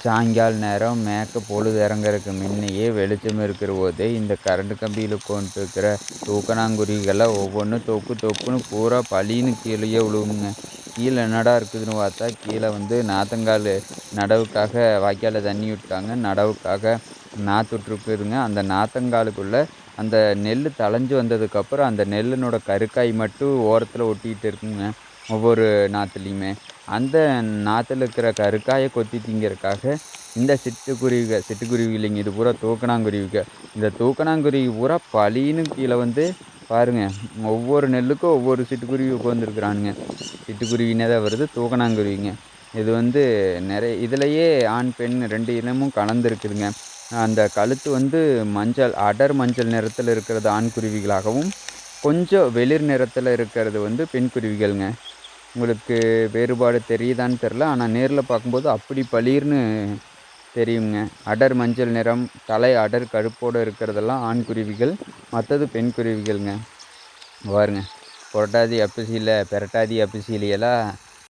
சாயங்கால நேரம் மேக்க பொழுது இறங்கறதுக்கு முன்னையே வெளிச்சம் இருக்கிற போதே இந்த கரண்ட் கம்பியில் உட்காந்துருக்கிற தூக்கணாங்குருவிகள்லாம் ஒவ்வொன்றும் தொக்கு தொக்குன்னு பூரா பளின்னு கீழேயே விழுவுங்க. கீழே என்னடா இருக்குதுன்னு பார்த்தா கீழே வந்து நாற்றங்கால் நடவுக்காக வாய்க்காலில் தண்ணி விட்டாங்க நடவுக்காக நாற்று விட்ருக்குதுங்க அந்த நாற்றங்காலுக்குள்ளே அந்த நெல் தளைஞ்சு வந்ததுக்கப்புறம் அந்த நெல்லினோட கருக்காய் மட்டும் ஓரத்தில் ஒட்டிக்கிட்டு இருக்குங்க. ஒவ்வொரு நாற்றுலையுமே அந்த நாற்றுல இருக்கிற கருக்காயை கொத்தி திங்கிறதுக்காக இந்த சிட்டுக்குருவிக சிட்டுக்குருவி இல்லைங்க இது பூரா தூக்கணாங்குருவிக. இந்த தூக்கணாங்குருவி பூரா பளின்னு கீழே வந்து பாருங்கள் ஒவ்வொரு நெல்லுக்கும் ஒவ்வொரு சிட்டுக்குருவி உட்காந்துருக்குறானுங்க சிட்டுக்குருவினே தான் வருது தூக்கணாங்குருவிங்க. இது வந்து நிறைய இதுலேயே ஆண் பெண் ரெண்டு இனமும் கலந்துருக்குதுங்க. அந்த கழுத்து வந்து மஞ்சள் அடர் மஞ்சள் நிறத்தில் இருக்கிறது ஆண் குருவிகளாகவும் கொஞ்சம் வெளிர் நிறத்தில் இருக்கிறது வந்து பெண் குருவிகள்ங்க உங்களுக்கு வேறுபாடு தெரியுதான்னு தெரில ஆனால் நேரில் பார்க்கும்போது அப்படி பளிர்னு தெரியுங்க. அடர் மஞ்சள் நிறம் தலை அடர் கருப்போடு இருக்கிறதெல்லாம் ஆண் குருவிகள் மற்றது பெண் குருவிகள்ங்க. பாருங்க. புரட்டாதி அப்பிசியில் பெரட்டாதி அப்பிசிலையெல்லாம்